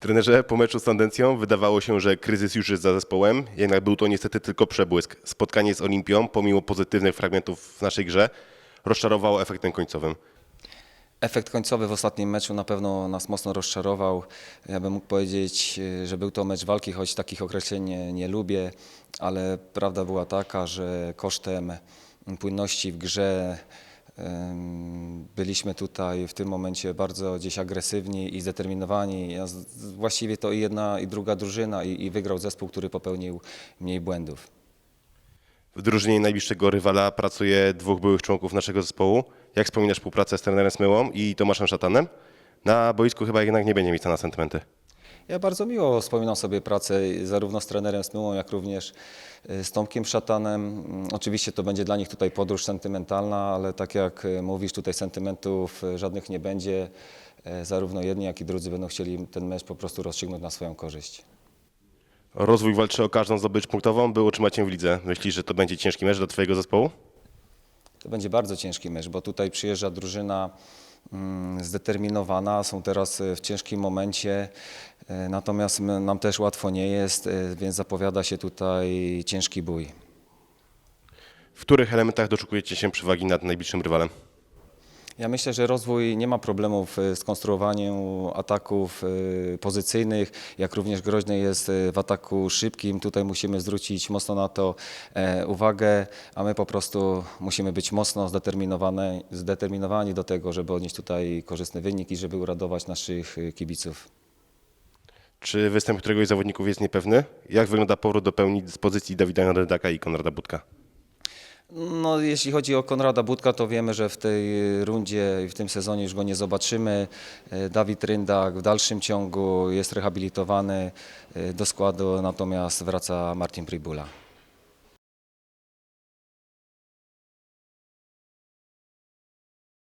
Trenerze, po meczu z Tendencją wydawało się, że kryzys już jest za zespołem, jednak był to niestety tylko przebłysk. Spotkanie z Olimpią, pomimo pozytywnych fragmentów w naszej grze, rozczarowało efektem końcowym. Efekt końcowy w ostatnim meczu na pewno nas mocno rozczarował. Ja bym mógł powiedzieć, e, że był to mecz walki, choć takich określeń nie, nie lubię, ale prawda była taka, że kosztem płynności w grze byliśmy tutaj w tym momencie bardzo gdzieś agresywni i zdeterminowani. Ja z- Właściwie to i jedna i druga drużyna i, i wygrał zespół, który popełnił mniej błędów. W drużynie najbliższego rywala pracuje dwóch byłych członków naszego zespołu. Jak wspominasz współpracę z trenerem Smyłą i Tomaszem Szatanem? Na boisku chyba jednak nie będzie miejsca na sentymenty. Ja bardzo miło wspominam sobie pracę zarówno z trenerem Smyłą, jak również y, z Tomkiem Szatanem. Mm, Oczywiście to będzie dla nich tutaj podróż sentymentalna, ale tak jak y, mówisz, tutaj sentymentów y, żadnych nie będzie. Zarówno jedni, jak i drudzy będą chcieli ten mecz po prostu rozstrzygnąć na swoją korzyść. Rozwój walczy o każdą zdobycz punktową, by utrzymać się w lidze. Myślisz, że to będzie ciężki mecz dla Twojego zespołu? To będzie bardzo ciężki mecz, bo tutaj przyjeżdża drużyna mm, zdeterminowana, są teraz w ciężkim momencie, natomiast my- nam też łatwo nie jest, e, więc zapowiada się tutaj ciężki bój. W których elementach doszukujecie się przewagi nad najbliższym rywalem? Ja myślę, że rozwój nie ma problemów e, z konstruowaniem ataków e, pozycyjnych, jak również groźny jest e, w ataku szybkim. Tutaj musimy zwrócić mocno na to e, uwagę, a my po prostu musimy być mocno zdeterminowani, do tego, żeby odnieść tutaj korzystny wynik i żeby uradować naszych e, kibiców. Czy występ któregoś z zawodników jest niepewny? Jak wygląda powrót do pełni dyspozycji Dawida Rydaka i Konrada Budka? No, jeśli chodzi o Konrada Budka, to wiemy, że w tej rundzie i w tym sezonie już go nie zobaczymy. E, Dawid Ryndak w dalszym ciągu jest rehabilitowany e, do składu, natomiast wraca Martin Pribula.